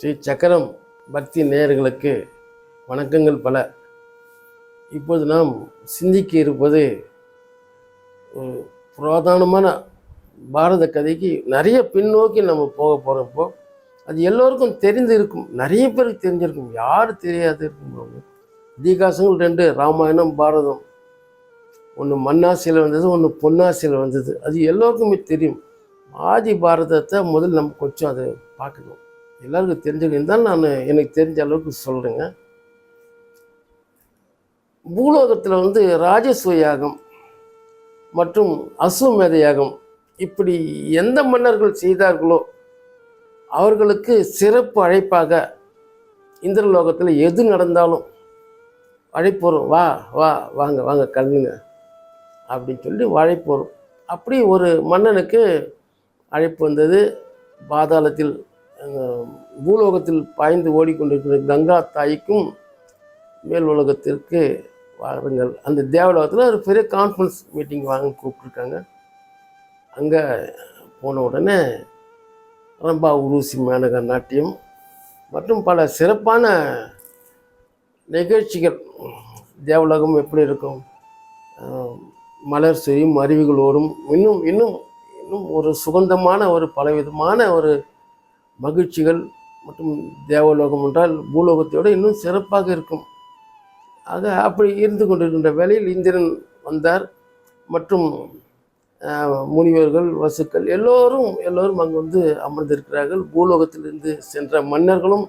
ஸ்ரீ சக்கரம் பக்தி நேயர்களுக்கு வணக்கங்கள் பல. இப்போது நாம் சிந்திக்க இருப்பது ஒரு புராதனமான பாரத கதைக்கு நிறைய பின்னோக்கி நம்ம போக போகிறப்போ அது எல்லோருக்கும் தெரிந்து இருக்கும் நிறைய பேருக்கு தெரிஞ்சிருக்கும் யார் தெரியாது இருக்கும் இதிகாசங்கள் ரெண்டு ராமாயணம் பாரதம். ஒன்று மண்ணாசியில் வந்தது ஒன்று பொன்னாசியில் வந்தது. அது எல்லோருக்குமே தெரியும். ஆதி பாரதத்தை முதல் நம்ம கொஞ்சம் அதை பார்க்கணும். எல்லாருக்கும் தெரிஞ்சுக்கணும் தான் நான் எனக்கு தெரிஞ்ச அளவுக்கு சொல்கிறேங்க பூலோகத்தில் வந்து ராஜஸ்வ யாகம் மற்றும் அசுவமேத யாகம் இப்படி எந்த மன்னர்கள் செய்தார்களோ அவர்களுக்கு சிறப்பு அழைப்பாக இந்திரலோகத்தில் எது நடந்தாலும் அழைப்பு வரும் வா வா வாங்க வாங்க கல்விங்க அப்படின்னு சொல்லி அழைப்பு வரும் அப்படி ஒரு மன்னனுக்கு அழைப்பு வந்தது பாதாளத்தில் பூலோகத்தில் பாய்ந்து ஓடிக்கொண்டிருக்கிற கங்கா தாய்க்கும் மேல் உலகத்திற்கு வாருங்கள். அந்த தேவலோகத்தில் ஒரு பெரிய கான்ஃபரன்ஸ் மீட்டிங் வாங்க கூப்பிட்ருக்காங்க அங்கே போன உடனே ரம்பா உருசி மேனக நாட்டியம் மற்றும் பல சிறப்பான நிகழ்ச்சிகள். தேவலோகம் எப்படி இருக்கும்? மலர் செய்யும் அருவிகளோடும் இன்னும் இன்னும் இன்னும் ஒரு சுகந்தமான ஒரு பலவிதமான ஒரு மகிழ்ச்சிகள் மற்றும் தேவலோகம் என்றால் பூலோகத்தோடு இன்னும் சிறப்பாக இருக்கும். ஆக அப்படி இருந்து கொண்டிருக்கின்ற வேளையில் இந்திரன் வந்தார். மற்றும் முனிவர்கள் வசுக்கள் எல்லோரும் எல்லோரும் அங்கு வந்து அமர்ந்திருக்கிறார்கள். பூலோகத்திலிருந்து சென்ற மன்னர்களும்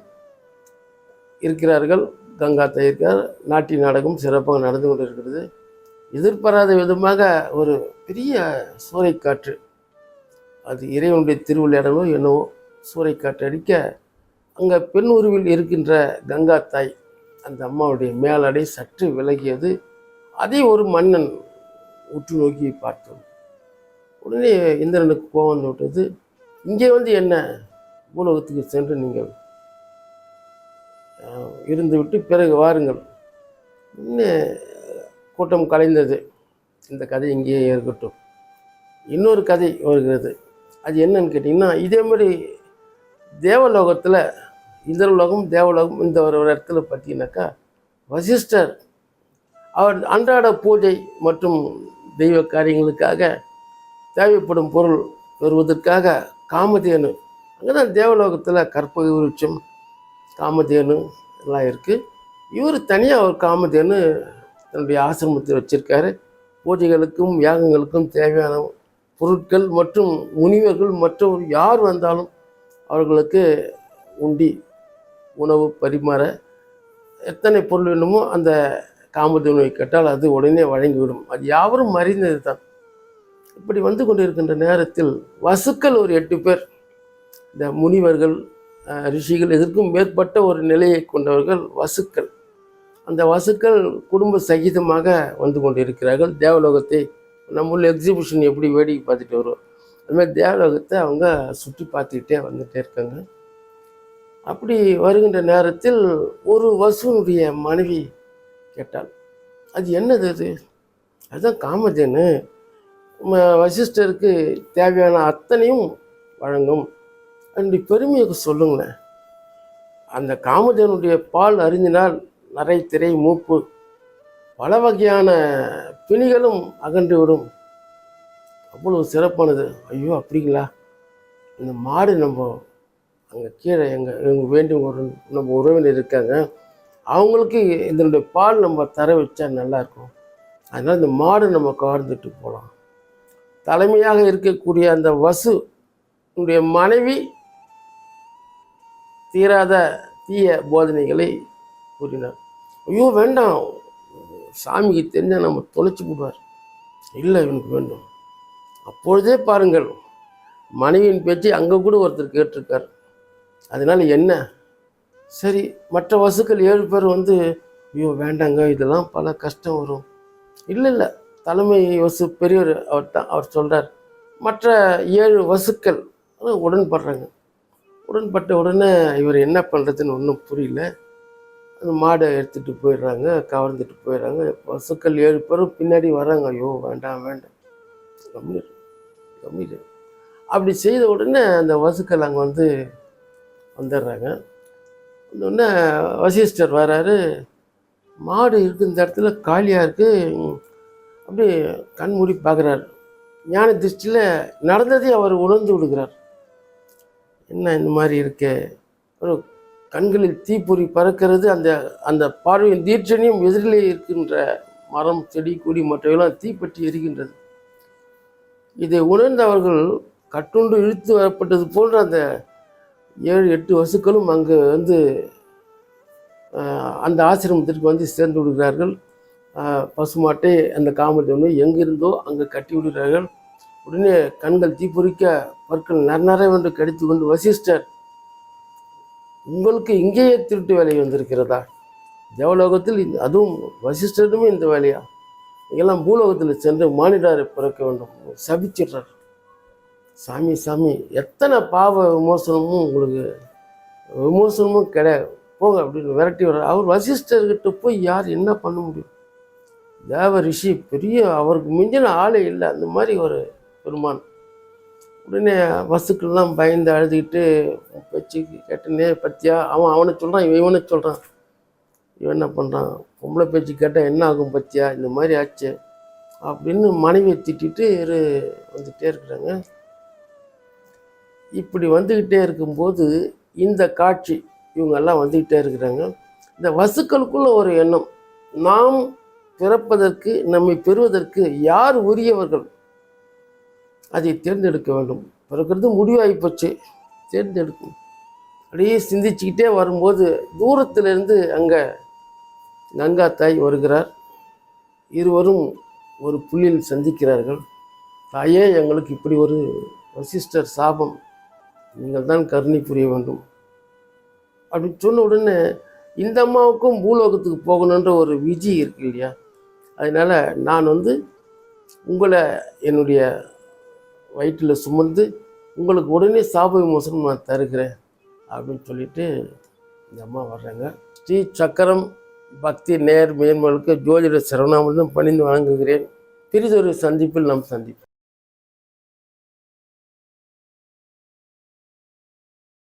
இருக்கிறார்கள். கங்கா தயிர்கார் நாட்டிய நாடகம் சிறப்பாக நடந்து கொண்டிருக்கிறது. எதிர்பாராத விதமாக ஒரு பெரிய சூறைக்காற்று அது இறைவனுடைய திருவிளையாடலோ என்னவோ சூறை காற்றடிக்க அங்கே பெண் உருவில் இருக்கின்ற கங்கா தாய் அந்த அம்மாவுடைய மேலடை சற்று விலகியது. அதை ஒரு மன்னன் உற்று நோக்கி பார்த்தோம் உடனே இந்திரனுக்கு கோபம் வந்து விட்டது. இங்கே வந்து என்ன? பூலோகத்துக்கு சென்று நீங்கள் இருந்துவிட்டு பிறகு வாருங்கள். இன்னும் கூட்டம் கலைந்தது. இந்த கதை இங்கேயே இருக்கட்டும். இன்னொரு கதை வருகிறது. அது என்னன்னு கேட்டிங்கன்னா இதே மாதிரி தேவலோகத்தில் இந்திரலோகம் தேவலோகம் இந்த ஒரு இடத்துல பார்த்தீங்கன்னாக்கா வசிஷ்டர். அவர் அன்றாட பூஜை மற்றும் தெய்வ காரியங்களுக்காக தேவைப்படும் பொருள் பெறுவதற்காக காமதேனு. அங்கே தான் தேவலோகத்தில் கற்பக விருட்சம் காமதேனு எல்லாம் இருக்குது இவர் தனியாக ஒரு காமதேனு தன்னுடைய ஆசிரமத்தில் வச்சுருக்காரு. பூஜைகளுக்கும் யாகங்களுக்கும் தேவையான பொருட்கள் மற்றும் முனிவர்கள் மற்றவர் யார் வந்தாலும் அவர்களுக்கு உண்டி உணவு பரிமாற எத்தனை பொருள் வேணுமோ அந்த காமதேனுவை கேட்டால் அது உடனே வழங்கிவிடும். அது யாவரும் அறிந்தது தான் இப்படி வந்து கொண்டிருக்கின்ற நேரத்தில் வசுக்கள் ஒரு எட்டு பேர். இந்த முனிவர்கள் ரிஷிகள் இதற்கும் மேற்பட்ட ஒரு நிலையை கொண்டவர்கள் வசுக்கள். அந்த வசுக்கள் குடும்ப சகிதமாக வந்து கொண்டிருக்கிறார்கள். தேவலோகத்தை நம்ம உள்ள எக்ஸிபிஷன் எப்படி வேடிக்கை பார்த்துட்டு வருவோம்? அது மாதிரி தேவலோகத்தை அவங்க சுற்றி பார்த்துக்கிட்டே வந்துகிட்டே இருக்காங்க. அப்படி வருகின்ற நேரத்தில் ஒரு வசுனுடைய மனைவி கேட்டாள் அது என்னது அது அதுதான் காமதேனு. வசிஷ்டருக்கு தேவையான அத்தனையும் வழங்கும். அதனுடைய பெருமையை சொல்லுங்களேன். அந்த காமதேனுடைய பால் அறிஞ்சினால் நரை திரை மூப்பு பல வகையான பிணிகளும் அகன்று அவ்வளோ அவ்வளவு சிறப்பானது. ஐயோ அப்படிங்களா? இந்த மாடு நம்ம அங்கே கீழே எங்கள் எங்கள் வேண்டிய ஒரு நம்ம உறவினர் இருக்காங்க. அவங்களுக்கு இதனுடைய பால் நம்ம தர வச்சா நல்லாயிருக்கும். அதனால் இந்த மாடு நம்ம கவர்ந்துட்டு போகலாம் தலைமையாக இருக்கக்கூடிய அந்த வசு மனைவி தீராத தீய போதனைகளை கூறினார். ஐயோ வேண்டாம். சாமிக்கு தெரிஞ்சால் நம்ம தொலைச்சி போடுவார் இல்லை இவனுக்கு வேண்டும். அப்பொழுதே பாருங்கள் மனைவியின் பேச்சை அங்கே கூட ஒருத்தர் கேட்டிருக்கார். அதனால் என்ன? சரி மற்ற வசுக்கள் ஏழு பேர் வந்து ஐயோ வேண்டாங்க இதெல்லாம் பல கஷ்டம் வரும். இல்லை இல்லை தலைமை வசு பெரியவர் அவர் தான் அவர் சொல்கிறார் மற்ற ஏழு வசுக்கள் உடன்படுறாங்க. உடன்பட்ட உடனே இவர் என்ன பண்ணுறதுன்னு ஒன்றும் புரியல. அந்த மாடை எடுத்துகிட்டு போயிடுறாங்க கவர்ந்துட்டு போயிடுறாங்க. பசுக்கள் ஏழு பேரும் பின்னாடி வராங்க ஐயோ வேண்டாம் வேண்டாம். அப்படின்னு கம்மிடு அப்படி செய்த உடனே அந்த வசுக்கள் அங்கே வந்து வந்துடுறாங்க. வந்தோடனே வசிஷ்டர் வராரு. மாடு இருக்கு இந்த இடத்துல காலியாக இருக்குது அப்படியே கண் மூடி பார்க்குறாரு ஞான திருஷ்டியில் நடந்ததை அவர் உணர்ந்து விடுகிறார். என்ன இந்த மாதிரி இருக்கே? ஒரு கண்களில் தீப்பொறி பறக்கிறது அந்த அந்த பார்வையின் தீட்சணியும் எதிரிலே இருக்கின்ற மரம் செடி கொடி மற்றவையெல்லாம் தீப்பற்றி எரிகின்றது. இதை உணர்ந்தவர்கள் கட்டுண்டு இழுத்து வரப்பட்டது போன்ற அந்த ஏழு எட்டு வசுக்களும் அங்கு வந்து அந்த ஆசிரமத்திற்கு வந்து சேர்ந்து விடுகிறார்கள். பசுமாட்டை அந்த காமத்தை வந்து எங்கிருந்தோ அங்கே கட்டி விடுகிறார்கள். உடனே கண்கள் தீப்பொறிக்க பற்கள் நரநரவென்று கடித்து கொண்டு வசிஷ்டர் உங்களுக்கு இங்கேயே திருட்டு வேலை வந்திருக்கிறதா? தேவலோகத்தில் அதுவும் வசிஷ்டருமே இந்த வேலையா? எல்லாம் பூலோகத்தில் சென்று மானிடாரை பிறக்க வேண்டும். சபிச்சிடுறார். சாமி சாமி எத்தனை பாவ விமோசனமும் உங்களுக்கு விமோசனமும் கிடையாது. போங்க அப்படின்னு விரட்டி வர்றார் அவர் வசிஷ்டர்கிட்ட போய் யார் என்ன பண்ண முடியும்? தேவ ரிஷி பெரிய அவருக்கு மிஞ்சின ஆளே இல்லை. அந்த மாதிரி ஒரு பெருமான். உடனே வசுக்கள்லாம் பயந்து அழுதுகிட்டு வச்சு கேட்டுனே பத்தியா? அவன் அவனை சொல்கிறான் இவனை சொல்கிறான் இவன் என்ன பண்ணுறான் பொம்பளை பேச்சு கேட்டால் என்ன ஆகும் பத்தியா? இந்த மாதிரி ஆச்சு. அப்படின்னு மனைவியை திட்டிட்டு இரு வந்துகிட்டே இருக்கிறாங்க. இப்படி வந்துக்கிட்டே இருக்கும்போது இந்த காட்சி இவங்கெல்லாம் வந்துக்கிட்டே இருக்கிறாங்க. இந்த வசுக்களுக்குள்ள ஒரு எண்ணம். நாம் பிறப்பதற்கு நம்மை பெறுவதற்கு யார் உரியவர்கள்? அதை தேர்ந்தெடுக்க வேண்டும். பிறக்கிறது முடிவாகி போச்சு. தேர்ந்தெடுக்கும். அப்படியே சிந்திச்சுக்கிட்டே வரும்போது தூரத்திலிருந்து அங்கே கங்கா தாய் வருகிறார். இருவரும் ஒரு புள்ளியில் சந்திக்கிறார்கள். தாயே எங்களுக்கு இப்படி ஒரு வசிஷ்டர் சாபம். நீங்கள் தான் கருணை புரிய வேண்டும். அப்படின்னு சொன்ன உடனே இந்த அம்மாவுக்கும் பூலோகத்துக்கு போகணுன்ற ஒரு விஜி இருக்கு இல்லையா? அதனால் நான் வந்து உங்களை என்னுடைய வயிற்றில் சுமந்து உங்களுக்கு உடனே சாப விமோசனம் நான் தருகிறேன் அப்படின்னு சொல்லிட்டு இந்த அம்மா வர்றாங்க. ஸ்ரீ சக்கரம் பக்தி நேர் மேன்மலுக்கு ஜோதிட சரவணாமிர்தம் பணிந்து வழங்குகிறேன். பிரிதொரு சந்திப்பில் நாம் சந்திப்போம்.